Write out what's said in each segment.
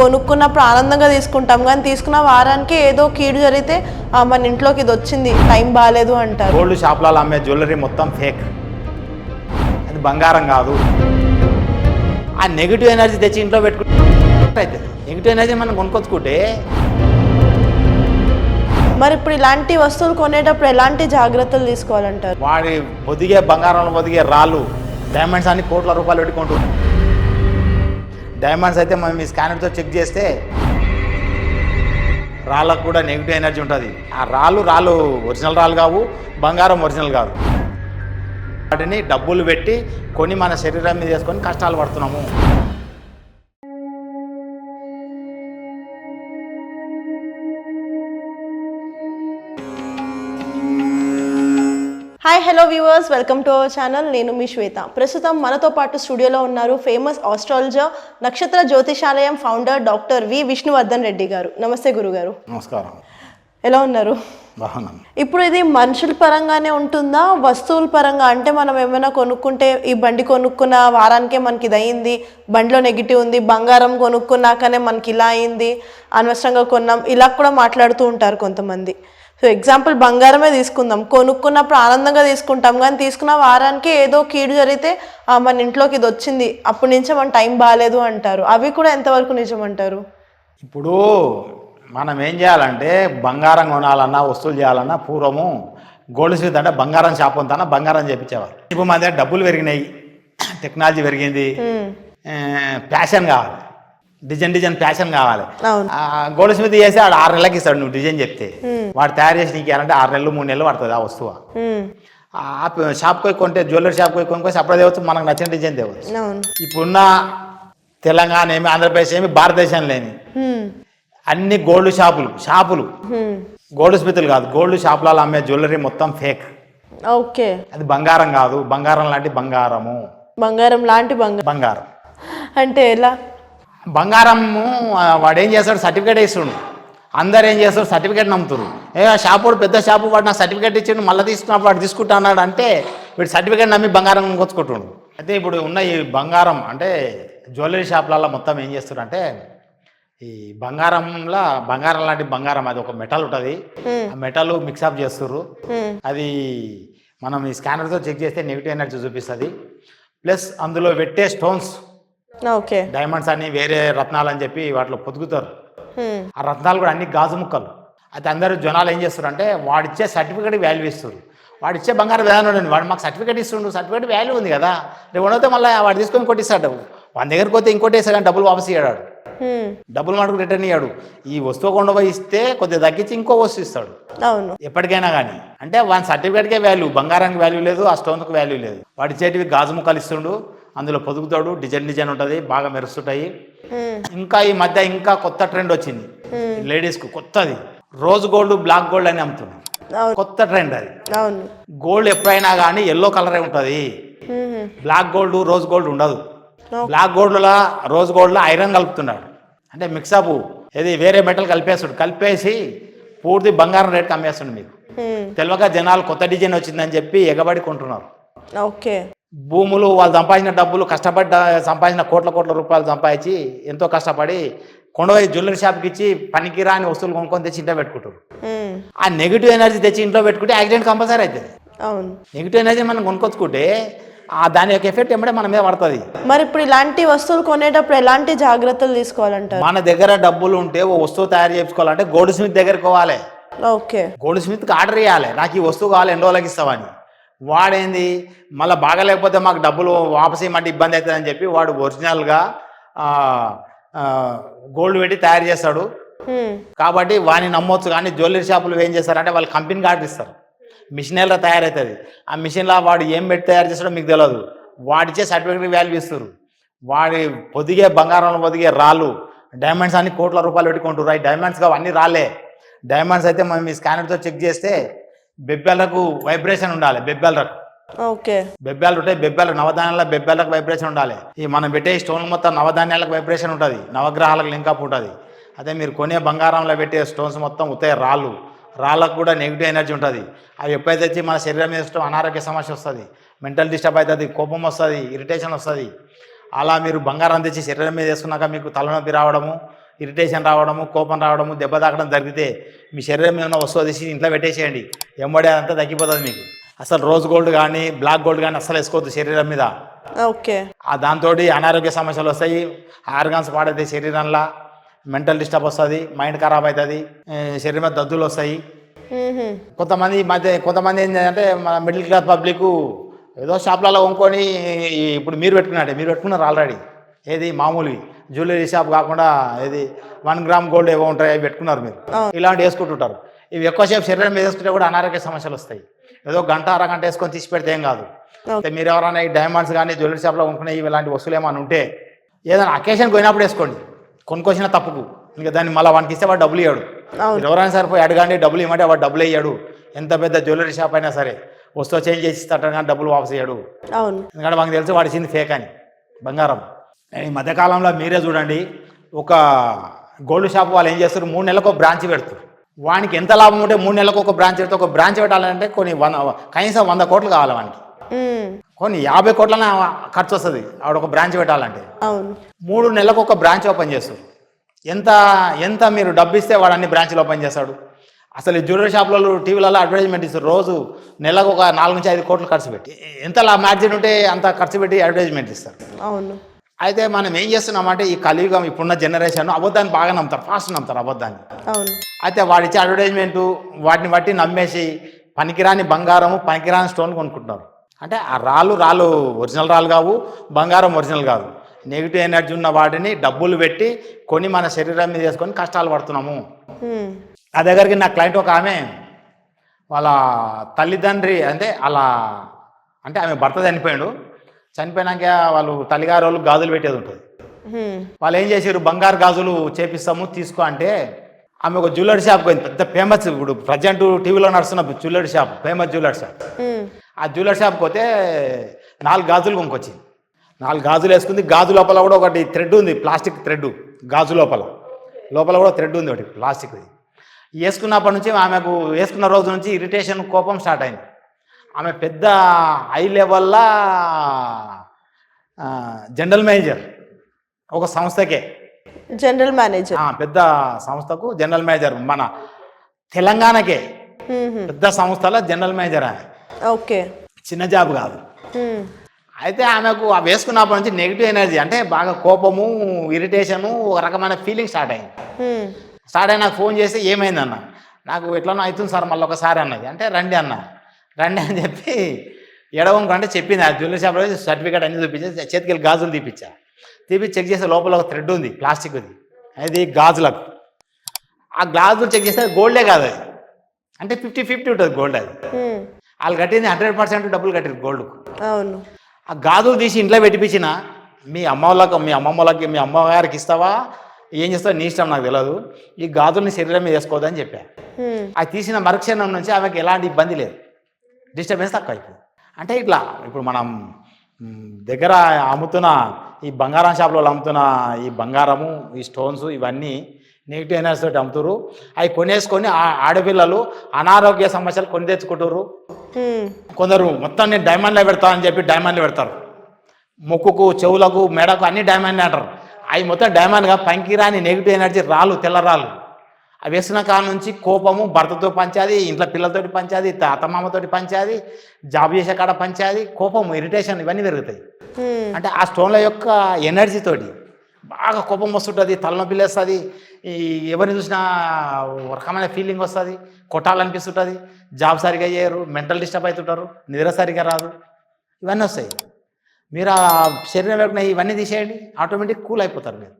కొనుక్కున్నప్పుడు ఆనందంగా తీసుకుంటాం కానీ తీసుకున్న వారానికి ఏదో కీడు జరిగితే "ఆ, మన ఇంట్లోకి ఇది వచ్చింది టైం బాగాలేదు అంటారు. గోల్డ్ షాప్లలో అమ్మే జ్యువెలరీ మొత్తం ఫేక్. అది బంగారం కాదు. ఆ నెగిటివ్ ఎనర్జీ తెచ్చి ఇంట్లో పెట్టుకుంటే నెగిటివ్ ఎనర్జీ మనం కొనుక్కొచ్చుకుంటే మరి ఇప్పుడు ఇలాంటి వస్తువులు కొనేటప్పుడు ఎలాంటి జాగ్రత్తలు తీసుకోవాలంటారు? వాడి పొదిగే బంగారంలో పొదిగే రాళ్ళు డైమండ్స్ అన్ని కోట్ల రూపాయలు పెట్టుకుంటూ డైమండ్స్ అయితే మనం మీ స్కానర్తో చెక్ చేస్తే రాళ్ళకు కూడా నెగిటివ్ ఎనర్జీ ఉంటుంది. ఆ రాళ్ళు రాళ్ళు ఒరిజినల్ రాళ్ళు కావు బంగారం ఒరిజినల్ కాదు. వాటిని డబ్బులు పెట్టి కొని మన శరీరం మీద వేసుకొని కష్టాలు పడుతున్నాము. Hi hello viewers welcome to our channel నేను మీ శ్వేత. ప్రస్తుతం మనతో పాటు స్టూడియోలో ఉన్నారు famous astrologer Nakshatra Jyothishalayam founder doctor V Vishnuvardhan Reddy garu. నమస్తే గురుగారు. నమస్కారం. ఎలా ఉన్నారు? ఇప్పుడు ఇది మనుషుల పరంగానే ఉంటుందా? వస్తువుల పరంగా? అంటే మనం ఏమైనా కొనుక్కుంటే ఈ బండి కొనుక్కున్న వారానికే మనకి ఇది అయింది బండిలో నెగిటివ్ ఉంది బంగారం కొనుక్కున్నాకనే మనకి ఇలా అయింది అనవసరంగా కొన్నాం ఇలా కూడా మాట్లాడుతూ ఉంటారు కొంతమంది. సో ఎగ్జాంపుల్ బంగారమే తీసుకుందాం. కొనుక్కున్నప్పుడు ఆనందంగా తీసుకుంటాం కానీ తీసుకున్న వారానికి ఏదో కీడు జరిగితే "ఆ, మన ఇంట్లోకి ఇది వచ్చింది. అప్పటి నుంచే మన టైం బాగాలేదు అంటారు. అవి కూడా ఎంతవరకు నిజం అంటారు? ఇప్పుడు మనం ఏం చేయాలంటే బంగారం కొనాలన్నా వస్తువులు చేయాలన్నా పూర్వము గోల్డ్ స్మిత్ అంటే బంగారం షాప్ ఉందన్నా బంగారం చేపించేవారు ఇప్పుడు మన దగ్గర డబ్బులు పెరిగినాయి. టెక్నాలజీ పెరిగింది. ఆ, ప్యాషన్ కావాలి. డిజైన్ డిజైన్ ప్యాషన్ కావాలి. గోల్డ్ స్మిత్ చేసి ఆడు ఆరు నెలలకి ఇస్తాడు నువ్వు డిజైన్ చెప్తే. వాడు తయారు చేసి నీకు ఇవ్వాలంటే ఆరు నెలలు మూడు నెలలు పడుతుంది ఆ వస్తువు. ఆ ప- షాప్కి పోయి కొంటే జ్యువెలరీ షాప్కి పోయి కొనుక్కొని అప్పుడే తేవచ్చు మనకు నచ్చిన డిజైన్ తేవచ్చు. ఇప్పుడున్న తెలంగాణ ఏమి ఆంధ్రప్రదేశ్ ఏమి భారతదేశం లేని అన్ని గోల్డ్ షాపులు షాపులు. గోల్డ్ స్మితులు కాదు గోల్డ్ షాపులలో అమ్మే జ్యువెలరీ మొత్తం ఫేక్. ఓకే. అది బంగారం కాదు బంగారం లాంటి బంగారము. బంగారం లాంటి బంగారం. బంగారం. అంటే ఎలా? బంగారము వాడు ఏం చేస్తాడు? సర్టిఫికేట్ ఇస్తుండు అందరు ఏం చేస్తారు? సర్టిఫికేట్ నమ్ముతారు. ఏ ఆ షాపు వాడు పెద్ద షాపు వాడు నాకు సర్టిఫికేట్ ఇచ్చిండు మళ్ళీ తీసుకున్నప్పుడు వాడు తీసుకుంటా అన్నాడు అంటే వీడు సర్టిఫికేట్ నమ్మి బంగారం కొనుక్కొచ్చుకుంటుండు అయితే ఇప్పుడు ఉన్న ఈ బంగారం అంటే జ్యువెలరీ షాపులలో మొత్తం ఏం చేస్తారు అంటే ఈ బంగారంలో బంగారం లాంటి బంగారం అది ఒక మెటల్ ఉంటుంది. ఆ మెటల్ మిక్సప్ చేస్తారు అది మనం ఈ స్కానర్తో చెక్ చేస్తే నెగిటివ్ ఎనర్జీ చూపిస్తుంది. ప్లస్ అందులో పెట్టే స్టోన్స్ ఓకే డైమండ్స్ అని వేరే రత్నాలు అని చెప్పి వాటిలో పొదుగుతారు. ఉమ్, ఆ రత్నాలు కూడా అన్ని గాజు ముక్కలు. అయితే అందరూ జనాలు ఏం చేస్తారు అంటే వాడిచ్చే సర్టిఫికేట్ వాల్యూ ఇస్తారు వాడిచ్చే బంగారం విధానం ఉండండి వాడు మాకు సర్టిఫికేట్ ఇస్తుండు. సర్టిఫికేట్ వాల్యూ ఉంది కదా. రేపు ఉండవుతే మళ్ళీ వాడు తీసుకొని కొట్టిస్తాడు డబ్బు వాడి దగ్గరికి పోతే ఇంకోటి వేసాడు డబ్బులు వాపస్ ఇయ్యాడు. ఉమ్, డబ్బులు మటుకు రిటర్న్ ఇయ్యాడు. ఈ వస్తువు కొండ పోయి ఇస్తే కొద్దిగా తగ్గించి ఇంకో వస్తువు ఇస్తాడు. అవును. ఎప్పటికైనా కానీ. అంటే వాని సర్టిఫికేట్కే వాల్యూ బంగారానికి వాల్యూ లేదు ఆ స్టోన్కి వాల్యూ లేదు. వాడి చేతివి గాజు ముక్కలు ఇస్తుండు. అందులో పొదుగుతాడు డిజైన్ డిజైన్ ఉంటుంది బాగా మెరుస్తుంటాయి. ఇంకా ఈ మధ్య ఇంకా కొత్త ట్రెండ్ వచ్చింది. లేడీస్కు కొత్తది. రోజ్ గోల్డ్ బ్లాక్ గోల్డ్ అని అమ్ముతున్నారు. అవును. కొత్త ట్రెండ్ అది. గోల్డ్ ఎప్పుడైనా కానీ ఎల్లో కలరే ఉంటుంది. బ్లాక్ గోల్డ్ రోజ్ గోల్డ్ ఉండదు. బ్లాక్ గోల్డ్లో రోజ్ గోల్డ్లో ఐరన్ కలుపుతున్నాడు. అంటే మిక్సప్ ఏది వేరే మెటల్ కలిపేస్తాడు. కలిపేసి పూర్తి బంగారం రేట్కి అమ్మేస్తుండు మీకు. తెలియక జనాలు కొత్త డిజైన్ వచ్చిందని చెప్పి ఎగబడి కొంటున్నారు. ఓకే. భూములు వాళ్ళు సంపాదించిన డబ్బులు కష్టపడ్డ సంపాదించిన కోట్ల కోట్ల రూపాయలు సంపాదించి ఎంతో కష్టపడి కొండవై జ్యువెలరీ షాప్కి ఇచ్చి పనికి రాని వస్తువులు కొనుక్కొని తెచ్చి ఇంట్లో పెట్టుకుంటారు. ఆ నెగిటివ్ ఎనర్జీ తెచ్చి ఇంట్లో పెట్టుకుంటే యాక్సిడెంట్ కంపల్సరీ అవుతుంది. అవును. నెగిటివ్ ఎనర్జీ మనం కొనుక్కొచ్చుకుంటే ఆ దాని యొక్క ఎఫెక్ట్ ఏమంటే మన మీద పడుతుంది. మరి ఇప్పుడు ఇలాంటి వస్తువులు కొనేటప్పుడు ఎలాంటి జాగ్రత్తలు తీసుకోవాలంటారు? మన దగ్గర డబ్బులు ఉంటే ఓ వస్తువు తయారు చేసుకోవాలంటే గోల్డ్ స్మిత్ దగ్గరికి పోవాలి. ఓకే. గోల్డ్ స్మిత్కి ఆర్డర్ ఇవ్వాలి నాకు ఈ వస్తువు కావాలి ఎన్ని రోజులకి ఇస్తామని వాడేంది? మళ్ళీ బాగలేకపోతే మాకు డబ్బులు వాపస్ ఇవ్వమంటే ఇబ్బంది అవుతుందని చెప్పి వాడు ఒరిజినల్గా గోల్డ్ పెట్టి తయారు చేస్తాడు. కాబట్టి వాడిని నమ్మొచ్చు కానీ జ్యువెలరీ షాపులు ఏం చేస్తారంటే వాళ్ళు కంపెనీకి ఆర్డర్ ఇస్తారు. మిషనరీలో తయారవుతుంది? ఆ మిషన్లో వాడు ఏం పెట్టి తయారు చేస్తాడో మీకు తెలియదు వాడిచ్చే సర్టిఫికేట్ వాల్యూ ఇస్తారు. వాడి పొదిగే బంగారంలో పొదిగే రాళ్ళు డైమండ్స్ అన్ని కోట్ల రూపాయలు పెట్టుకుంటారు ఈ డైమండ్స్ కావు అన్ని రాలే డైమండ్స్ అయితే మనం మీ స్కానర్తో చెక్ చేస్తే బెబ్బెలకు వైబ్రేషన్ ఉండాలి బెబ్బెలకు ఓకే. బెబ్బెలు ఉంటాయి బెబ్బెలు నవధాన్యాల బెబ్బెలకు వైబ్రేషన్ ఉండాలి. ఈ మనం పెట్టే స్టోన్ మొత్తం నవధాన్యాలకు వైబ్రేషన్ ఉంటుంది నవగ్రహాలకు లింకప్ ఉంటుంది. అదే మీరు కొనే బంగారంలో పెట్టే స్టోన్స్ మొత్తం ఉతాయి రాళ్ళు. రాళ్ళకు కూడా నెగిటివ్ ఎనర్జీ ఉంటుంది. అవి ఎప్పుడైతే వచ్చి మన శరీరం మీద అనారోగ్య సమస్య వస్తుంది. మెంటల్ డిస్టర్బ్ అవుతుంది కోపం వస్తుంది ఇరిటేషన్ వస్తుంది. అలా మీరు బంగారం తెచ్చి శరీరం మీద వేసుకున్నాక మీకు తలనొప్పి రావడము ఇరిటేషన్ రావడము కోపం రావడము దెబ్బ తాకడం జరిగితే మీ శరీరం ఉన్న వస్తువు తీసి ఇంట్లో పెట్టేసేయండి. ఎంబడే అంతా తగ్గిపోతుంది మీకు. అసలు రోజ్ గోల్డ్ కానీ బ్లాక్ గోల్డ్ కానీ అస్సలు వేసుకోవద్దు శరీరం మీద. ఓకే. ఆ దాంతో అనారోగ్య సమస్యలు వస్తాయి ఆర్గాన్స్ పాడైతే శరీరంలో మెంటల్ డిస్టర్బ్ వస్తుంది మైండ్ ఖరాబ్ అవుతుంది శరీరం మీద దద్దులు వస్తాయి. కొంతమంది మధ్య కొంతమంది ఏంటంటే మన మిడిల్ క్లాస్ పబ్లిక్ ఏదో షాప్లలో కొనుక్కొని ఇప్పుడు మీరు పెట్టుకున్నాడే మీరు పెట్టుకున్నారు ఆల్రెడీ. ఏది? మామూలువి. జ్యువెలరీ షాప్ కాకుండా ఏది వన్ గ్రామ్ గోల్డ్ ఏవో ఉంటాయి అవి పెట్టుకున్నారు మీరు. ఇలాంటి వేసుకుంటుంటారు. ఇవి ఎక్కువసేపు శరీరం మీద వేసుకుంటే కూడా అనారోగ్య సమస్యలు వస్తాయి. ఏదో గంట అరగంట వేసుకొని తీసి పెడితే ఏం కాదు. మీరు ఎవరైనా ఈ డైమండ్స్ కానీ జ్యువెలరీ షాప్లో కొనుక్కునే ఇలాంటి వస్తువులు ఏమైనా ఉంటే ఏదైనా అకేషన్ పోయినప్పుడు వేసుకోండి. కొనుక్కొచ్చిన తప్పుకు. ఇంకా దాన్ని మళ్ళీ వానికి ఇస్తే వాడు డబ్బులు ఇవ్వడు ఎవరైనా సరే పోయి అడగండి డబ్బులు ఇవ్వమంటే వాడు డబ్బులు ఇయ్యాడు. ఎంత పెద్ద జ్యువెలరీ షాప్ అయినా సరే వస్తువు చేంజ్ చేసి ఇస్తాడు కానీ డబ్బులు వాపస్ అవును. ఎందుకంటే మాకు తెలుసు వాడు ఇచ్చింది ఫేక్ అని. బంగారం. ఈ మధ్యకాలంలో మీరే చూడండి ఒక గోల్డ్ షాప్ వాళ్ళు ఏం చేస్తారు మూడు నెలలకు ఒక బ్రాంచ్ పెడతారు. వానికి ఎంత లాభం ఉంటే మూడు నెలలకు ఒక బ్రాంచ్ పెడితే ఒక బ్రాంచ్ పెట్టాలంటే కొన్ని వంద కనీసం వంద కోట్లు కావాలి వానికి. కొన్ని యాభై కోట్లనే ఖర్చు వస్తుంది ఆవిడ ఒక బ్రాంచ్ పెట్టాలంటే. మూడు నెలలకు ఒక బ్రాంచ్ ఓపెన్ చేస్తారు. ఎంత ఎంత మీరు డబ్బు ఇస్తే వాడు అన్ని బ్రాంచ్లు ఓపెన్ చేస్తాడు. అసలు ఈ జ్యువెలరీ షాప్లలో టీవీలలో అడ్వర్టైజ్మెంట్ ఇస్తారు రోజు. నెలకు ఒక నాలుగు నుంచి ఐదు కోట్లు ఖర్చు పెట్టి. ఎంత లా మ్యాగజైన్ ఉంటే అంత ఖర్చు పెట్టి అడ్వర్టైజ్మెంట్ ఇస్తారు. అవును. అయితే మనం ఏం చేస్తున్నామంటే ఈ కలియుగం ఇప్పుడున్న జనరేషన్ అబద్ధాన్ని బాగా నమ్ముతారు ఫాస్ట్ నమ్ముతారు అబద్ధాన్ని. అయితే వాడిచ్చే అడ్వర్టైజ్మెంటు వాటిని బట్టి నమ్మేసి పనికిరాని బంగారము పనికిరాని స్టోన్ కొనుక్కుంటున్నారు. అంటే ఆ రాళ్ళు రాళ్ళు ఒరిజినల్ రాళ్ళు కావు బంగారం ఒరిజినల్ కాదు. నెగిటివ్ ఎనర్జీ ఉన్న వాటిని డబ్బులు పెట్టి కొని మన శరీరం మీద వేసుకొని కష్టాలు పడుతున్నాము. ఆ దగ్గరికి నా క్లయింట్ ఒక ఆమె వాళ్ళ తల్లిదండ్రి అంటే అలా అంటే ఆమె భర్త చనిపోయాడు. చనిపోయినాక వాళ్ళు తల్లిగారు వాళ్ళు గాజులు పెట్టేది ఉంటుంది. వాళ్ళు ఏం చేశారు బంగారు గాజులు చేపిస్తాము తీసుకో అంటే ఆమె ఒక జ్యువెలరీ షాప్ పోయింది. పెద్ద ఫేమస్ ఇప్పుడు ప్రజెంట్ టీవీలో నడుస్తున్న jewellery shop famous jewellery shop. ఆ జ్యువెలరీ షాప్కి పోతే నాలుగు గాజులు కొనుక్కొచ్చింది నాలుగు గాజులు వేసుకుంది. గాజు లోపల కూడా ఒకటి థ్రెడ్ ఉంది ప్లాస్టిక్ థ్రెడ్ గాజు లోపల. లోపల కూడా థ్రెడ్ ఉంది ఒకటి ప్లాస్టిక్ది. వేసుకున్నప్పటి నుంచి ఆమెకు వేసుకున్న రోజు నుంచి ఇరిటేషన్ కోపం స్టార్ట్ అయింది. ఆమె పెద్ద హై లెవెల్లా జనరల్ మేనేజర్ ఒక సంస్థకే. General manager. పెద్ద సంస్థకు జనరల్ మేనేజర్ మన తెలంగాణకే. పెద్ద సంస్థల జనరల్ మేనేజర్ ఆమె. ఓకే. చిన్న జాబ్ కాదు. అయితే ఆమెకు ఆ వేసుకున్నప్పటి నుంచి నెగిటివ్ ఎనర్జీ అంటే బాగా కోపము ఇరిటేషను ఒక రకమైన ఫీలింగ్ స్టార్ట్ అయింది. స్టార్ట్ అయిన నాకు ఫోన్ చేస్తే ఏమైందన్న? నాకు ఎట్లనో అవుతుంది సార్ మళ్ళీ ఒకసారి అన్నది. అంటే రండి అన్న. రండి అని చెప్పి ఎడవం కంటే చెప్పింది. ఆ జ్యువెలరీ షాప్లో సర్టిఫికేట్ అన్ని చూపించి చేతికి గాజులు తీపిచ్చా. తీపి చెక్ చేస్తే లోపల ఒక థ్రెడ్ ఉంది ప్లాస్టిక్ది అది గాజులకు. ఆ గాజులు చెక్ చేస్తే గోల్డే కాదు అది. అంటే ఫిఫ్టీ ఫిఫ్టీ ఉంటుంది గోల్డ్ అది. వాళ్ళు కట్టింది హండ్రెడ్ పర్సెంట్ డబ్బులు కట్టారు గోల్డ్కు. అవును. ఆ గాజులు తీసి ఇంట్లో పెట్టిపించిన మీ అమ్మ వాళ్ళకి మీ అమ్మమ్మలకి మీ అమ్మగారికి ఇస్తావా? ఏం చేస్తావో నీ ఇష్టం నాకు తెలియదు ఈ గాజుల్ని శరీరం మీద వేసుకోవద్దని చెప్పా. అది తీసిన మరుక్షణం నుంచి ఆమెకి ఎలాంటి ఇబ్బంది లేదు. డిస్టర్బెన్స్ తక్కువ అయిపోయింది. అంటే ఇట్లా ఇప్పుడు మనం దగ్గర అమ్ముతున్న ఈ బంగారం షాప్లో అమ్ముతున్న ఈ బంగారము ఈ స్టోన్స్ ఇవన్నీ నెగిటివ్ ఎనర్జీ తోటి అమ్ముతారు అవి కొనేసుకొని ఆ- ఆడపిల్లలు అనారోగ్య సమస్యలు కొని తెచ్చుకుంటారు. కొందరు మొత్తం నేను డైమండ్లో పెడతా అని చెప్పి డైమండ్లు పెడతారు. ముక్కుకు చెవులకు మెడకు అన్ని డైమండ్ అంటారు. అవి మొత్తం డైమండ్గా పంకిరాని నెగిటివ్ ఎనర్జీ రాళ్ళు తెల్ల రాళ్ళు అవి వేసిన కాడ నుంచి కోపము భర్తతో పంచాది ఇంట్లో పిల్లలతోటి పంచాది అత్తమామతోటి పంచాది జాబ్ చేసే కాడ పంచాది కోపము ఇరిటేషన్ ఇవన్నీ పెరుగుతాయి. అంటే ఆ స్టోన్ల యొక్క ఎనర్జీ తోటి బాగా కోపం వస్తుంటుంది తలనొప్పి లేస్తుంది ఈ ఎవరిని చూసినా రకమైన ఫీలింగ్ వస్తుంది కొట్టాలనిపిస్తుంటుంది జాబ్ సరిగా చేయరు మెంటల్ డిస్టర్బ్ అవుతుంటారు నిద్ర సరిగా రాదు ఇవన్నీ వస్తాయి. మీరు ఆ శరీరం పెట్టుకున్న ఇవన్నీ తీసేయండి ఆటోమేటిక్ కూల్ అయిపోతారు మీరు.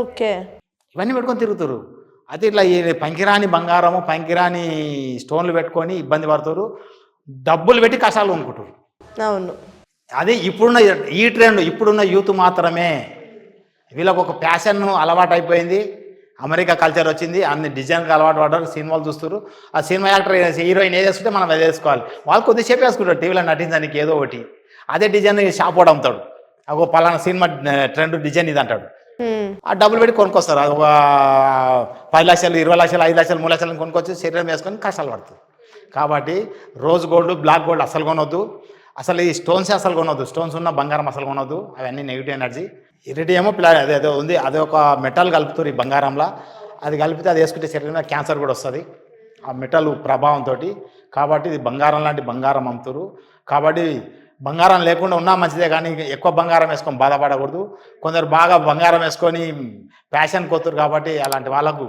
ఓకే. ఇవన్నీ పెట్టుకొని తిరుగుతారు అయితే ఇట్లా ఈ పంకిరాని బంగారము పంకిరాని స్టోన్లు పెట్టుకొని ఇబ్బంది పడుతారు. డబ్బులు పెట్టి కష్టాలు కొనుక్కుంటారు. అవును. అదే ఇప్పుడున్న ఈ ట్రెండ్ ఇప్పుడున్న యూత్ మాత్రమే వీళ్ళకు ఒక ప్యాషన్ అలవాటు అయిపోయింది. అమెరికా కల్చర్ వచ్చింది. అన్ని డిజైన్కి అలవాటు పడ్డారు. సినిమాలు చూస్తారు ఆ సినిమా యాక్టర్ హీరోయిన్ ఏది వేసుకుంటే మనం అది వేసుకోవాలి. వాళ్ళు కొద్దిసేపు వేసుకుంటారు. టీవీలో నటించడానికి ఏదో ఒకటి. అదే డిజైన్ షాప్ వాడు అమ్ముతాడు. ఒక పలానా సినిమా ట్రెండ్ డిజైన్ ఇది అంటాడు. ఆ డబ్బులు పెట్టి కొనుక్కొస్తారు. అది ఒక పది లక్షలు ఇరవై లక్షలు ఐదు లక్షలు మూడు లక్షలు కొనుక్కొచ్చి శరీరం వేసుకొని కష్టాలు పడుతుంది కాబట్టి రోజ్ గోల్డ్ బ్లాక్ గోల్డ్ అసలు కొనొద్దు. అసలు ఈ స్టోన్స్ అసలు కొనొద్దు. స్టోన్స్ ఉన్న బంగారం అసలు కొనొద్దు. అవన్నీ నెగిటివ్ ఎనర్జీ. ఇరిడియమో ప్లా అదే అదే ఉంది. అదే ఒక మెటల్ కలుపుతారు ఈ బంగారంలో. అది కలిపితే అది వేసుకుంటే శరీరంలో క్యాన్సర్ కూడా వస్తుంది. ఆ మెటల్ ప్రభావంతో కాబట్టి ఇది బంగారం లాంటి బంగారం అమ్ముతారు. కాబట్టి బంగారం లేకుండా ఉన్నా మంచిదే కానీ ఎక్కువ బంగారం వేసుకొని బాధపడకూడదు. కొందరు బాగా బంగారం వేసుకొని ఫ్యాషన్ కోతురు కాబట్టి అలాంటి వాళ్ళకు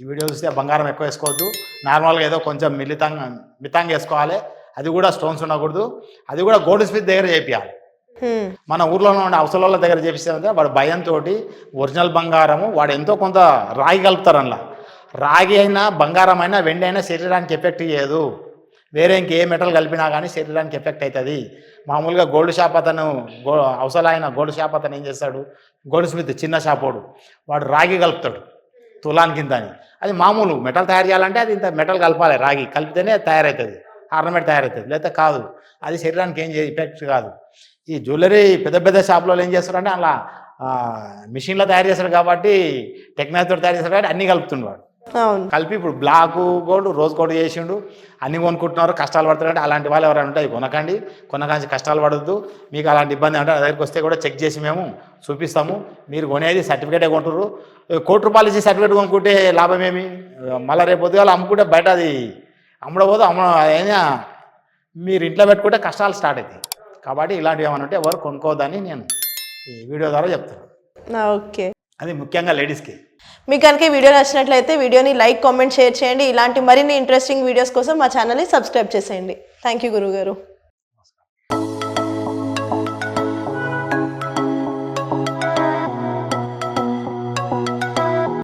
ఈ వీడియో చూస్తే బంగారం ఎక్కువ వేసుకోవద్దు. నార్మల్గా ఏదో కొంచెం మిలితంగా మితంగా వేసుకోవాలి. అది కూడా స్టోన్స్ ఉండకూడదు. అది కూడా గోల్డ్ స్మిత్ దగ్గర చేపియాలి. హ్మ్. మన ఊర్లో ఉన్న అవసరాల దగ్గర చేపిస్తే వాడు భయంతో ఒరిజినల్ బంగారము వాడు ఎంతో కొంత రాగి కలుపుతారు అందులో రాగి అయినా బంగారం అయినా వెండి అయినా శరీరానికి ఎఫెక్ట్ చేయదు వేరే ఇంకే మెటల్ కలిపినా కానీ శరీరానికి ఎఫెక్ట్ అవుతుంది. మామూలుగా గోల్డ్ షాప్ అతను గో అవసరమైన గోల్డ్ షాప్ అతను ఏం చేస్తాడు? గోల్డ్ స్మిత్ చిన్న షాపోడు వాడు. రాగి కలుపుతాడు. తులాన్ కింద అని. అది మామూలు మెటల్ తయారు చేయాలంటే అది ఇంత మెటల్ కలపాలి. రాగి కలిపితేనే తయారవుతుంది. ఆర్నమెంట్ తయారవుతుంది. లేకపోతే కాదు. అది శరీరానికి ఏం ఎఫెక్ట్ కాదు. ఈ జ్యువెలరీ పెద్ద పెద్ద షాపులో ఏం చేస్తారంటే అలా మిషన్లో తయారు చేస్తారు కాబట్టి టెక్నాలజీతో తయారు చేస్తారు కాబట్టి అన్నీ కలుపుతుండేవాడు కలిపి ఇప్పుడు బ్లాక్ గోల్డ్ రోజ్ గోల్డ్ చేసిండు. అన్ని కొనుక్కుంటున్నారు కష్టాలు పడుతున్నారంటే అలాంటి వాళ్ళు ఎవరైనా ఉంటే అవి కొనకండి. కొనకాంచి కష్టాలు పడద్దు. మీకు అలాంటి ఇబ్బంది అంటే దగ్గరికి వస్తే కూడా చెక్ చేసి మేము చూపిస్తాము. మీరు కొనేది సర్టిఫికేటే కొంటారు కోటి రూపాయలు ఇచ్చి సర్టిఫికేట్ కొనుక్కుంటే లాభం ఏమి? మళ్ళీ రేపు పొద్దుగాల అమ్ముకుంటే బయట అది అమ్మడబోదు అమ్మ అయినా మీరు ఇంట్లో పెట్టుకుంటే కష్టాలు స్టార్ట్ అవుతాయి కాబట్టి ఇలాంటివి ఏమైనా ఉంటే ఎవరు కొనుక్కోవద్దని నేను ఈ వీడియో ద్వారా చెప్తాను ఓకే. అది ముఖ్యంగా లేడీస్కి. మీకు కనుక ఈ వీడియో నచ్చినట్లయితే వీడియోని లైక్ కామెంట్ షేర్ చేయండి. ఇలాంటి మరిన్ని ఇంట్రెస్టింగ్ వీడియోస్ కోసం మా ఛానల్ని సబ్స్క్రైబ్ చేసేయండి. థ్యాంక్ యూ గురుగారు.